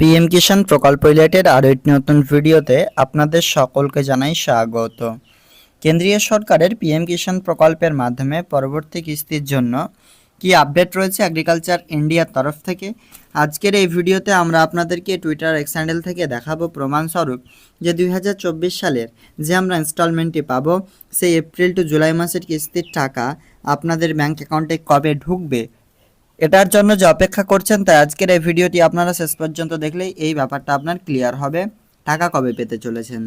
PM কিষাণ প্রকল্প related আরও একটি নতুন ভিডিওতে আপনাদের সকলকে জানাই স্বাগত। কেন্দ্রীয় সরকারের পিএম কিষাণ প্রকল্পের মাধ্যমে পরবর্তী কিস্তির জন্য কি আপডেট রয়েছে এগ্রিকালচার ইন্ডিয়ার তরফ থেকে? আজকের এই ভিডিওতে আমরা আপনাদেরকে টুইটার এক্স থেকে দেখাবো প্রমাণস্বরূপ যে দুই হাজার চব্বিশ সালের যে আমরা ইনস্টলমেন্টটি পাবো, সেই এপ্রিল টু জুলাই মাসের কিস্তির টাকা আপনাদের ব্যাংক অ্যাকাউন্টে কবে ঢুকবে এটার জন্য যে অপেক্ষা করছেন, তাই আজকের এই ভিডিওটি আপনারা শেষ পর্যন্ত দেখলেই এই ব্যাপারটা আপনার ক্লিয়ার হবে। টাকা কবে পেতে চলেছেন?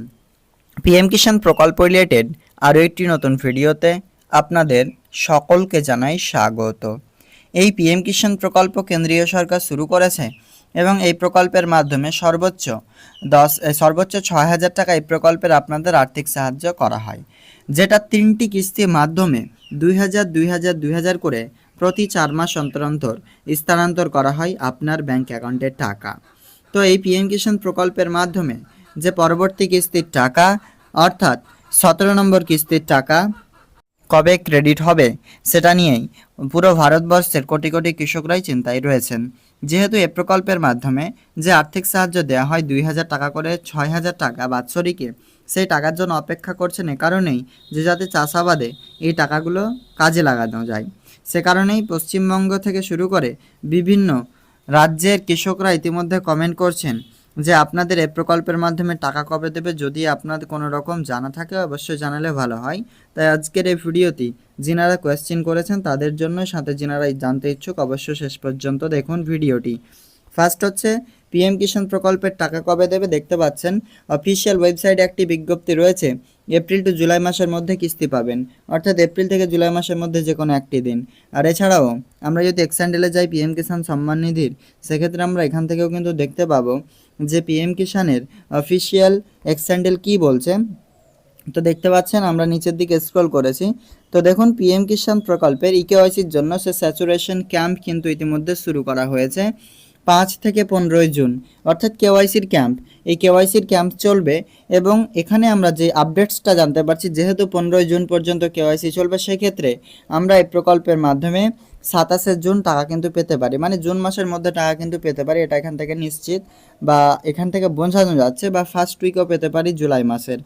পিএম কিষাণ প্রকল্প রিলেটেড আরও একটি নতুন ভিডিওতে আপনাদের সকলকে জানাই স্বাগত। এই পিএম কিষাণ প্রকল্প কেন্দ্রীয় সরকার শুরু করেছে এবং এই প্রকল্পের মাধ্যমে সর্বোচ্চ দশ সর্বোচ্চ ছয় হাজার টাকা এই প্রকল্পের আপনাদের আর্থিক সাহায্য করা হয়। যেটা তিনটি কিস্তির মাধ্যমে দুই হাজার দুই হাজার দুই হাজার করে প্রতি চার মাস অন্তর অন্তর স্থানান্তর করা হয় আপনার ব্যাংক অ্যাকাউন্টের টাকা। তো এই পিএম কিষাণ প্রকল্পের মাধ্যমে যে পরবর্তী কিস্তির টাকা, অর্থাৎ সতেরো নম্বর কিস্তির টাকা কবে ক্রেডিট হবে, সেটা নিয়েই পুরো ভারতবর্ষের কোটি কোটি কৃষকরাই চিন্তায় রয়েছেন। যেহেতু এ প্রকল্পের মাধ্যমে যে আর্থিক সাহায্য দেওয়া হয় দুই হাজার টাকা করে ছয় হাজার টাকা বাৎসরিকে, সেই টাকার জন্য অপেক্ষা করছেন এ কারণেই যে যাতে চাষাবাদে এই টাকাগুলো কাজে লাগানো যায়। সে কারণেই পশ্চিমবঙ্গ থেকে শুরু করে বিভিন্ন রাজ্যের কৃষকরা ইতিমধ্যে কমেন্ট করছেন যে আপনাদের এই প্রকল্পের মাধ্যমে টাকা কবে দেবে? যদি আপনাদের কোনো রকম জানা থাকে, অবশ্যই জানালে ভালো হয়। তাই আজকের এই ভিডিওটি যিনারা কোয়েশ্চেন করেছেন, তাদের জন্য সাথে যিনারা জানতে ইচ্ছুক, অবশ্যই শেষ পর্যন্ত দেখুন ভিডিওটি। ফার্স্ট হচ্ছে পিএম কিষাণ প্রকল্পের টাকা কবে দেবে দেখতে পাচ্ছেন। অফিসিয়াল ওয়েবসাইটে একটি বিজ্ঞপ্তি রয়েছে এপ্রিল টু জুলাই মাসের মধ্যে কিস্তি পাবেন। অর্থাৎ এপ্রিল থেকে জুলাই মাসের মধ্যে যে কোনো একটি দিন। আর এছাড়াও, আমরা যদি এক্সান্ডেলে যাই পিএম কিষাণ সম্মান নিধির, সেক্ষেত্রে আমরা এখান থেকেও কিন্তু দেখতে পাবো যে পিএম কিষাণের অফিসিয়াল এক্সান্ডেল কী বলছে। তো দেখতে পাচ্ছেন, আমরা নিচের দিকে স্ক্রল করেছি। তো দেখুন, পিএম কিষাণ প্রকল্পের ইকেওয়াইসির জন্য সে স্যাচুরেশন ক্যাম্প কিন্তু ইতিমধ্যে শুরু করা হয়েছে। পাঁচ থেকে পনেরোই জুন, অর্থাৎ কেওয়াইসির ক্যাম্প। এই কেওয়াইসির ক্যাম্প চলবে এবং এখানে আমরা যে আপডেটসটা জানতে পারছি, যেহেতু পনেরোই জুন পর্যন্ত কেওয়াইসি চলবে, সেক্ষেত্রে আমরা এই প্রকল্পের মাধ্যমে সাতাশে জুন টাকা কিন্তু পেতে পারি। মানে জুন মাসের মধ্যে টাকা কিন্তু পেতে পারি, এটা এখান থেকে নিশ্চিত। বা এখান থেকে বোঝানো যাচ্ছে বা ফার্স্ট উইকও পেতে পারি জুলাই মাসের।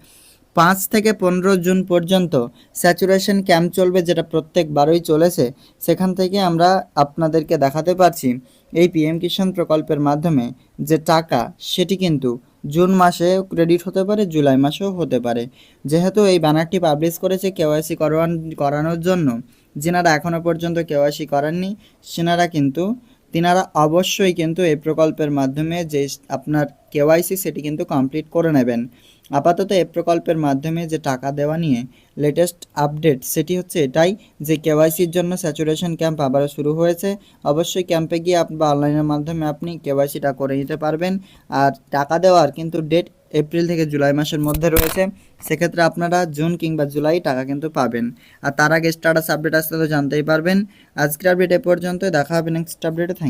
পাঁচ থেকে পনেরো জুন পর্যন্ত স্যাচুরেশন ক্যাম্প চলবে যেটা প্রত্যেক প্রত্যেকবারই চলেছে, সেখান থেকে আমরা আপনাদেরকে দেখাতে পারছি এই পিএম কিষাণ প্রকল্পের মাধ্যমে যে টাকা, সেটি কিন্তু জুন মাসে ক্রেডিট হতে পারে, জুলাই মাসেও হতে পারে। যেহেতু এই ব্যানারটি পাবলিশ করেছে কেওয়াইসি করান করানোর জন্য, যেনারা এখনও পর্যন্ত কেওয়াইসি করেননি, সেনারা কিন্তু, তিনারা অবশ্যই কিন্তু এই প্রকল্পের মাধ্যমে যে আপনার কেওয়াইসি সেটি কিন্তু কমপ্লিট করে নেবেন। আপাতত এই প্রকল্পের মাধ্যমে যে টাকা দেওয়া নিয়ে লেটেস্ট আপডেট সেটি হচ্ছে এটাই যে কেওয়াইসির জন্য স্যাচুরেশন ক্যাম্প আবারও শুরু হয়েছে। অবশ্যই ক্যাম্পে গিয়ে বা অনলাইনের মাধ্যমে আপনি কেওয়াইসিটা করে নিতে পারবেন। আর টাকা দেওয়ার কিন্তু ডেট এপ্রিল থেকে জুলাই মাসের মধ্যে রয়েছে। সেক্ষেত্রে আপনারা জুন কিংবা জুলাই টাকা কিন্তু পাবেন। আর তার আগে স্টাটাস আপডেট আসলে তো জানতেই পারবেন। আজকের আপডেট এ পর্যন্ত দেখা হবে নেক্সট আপডেটে থ্যাংক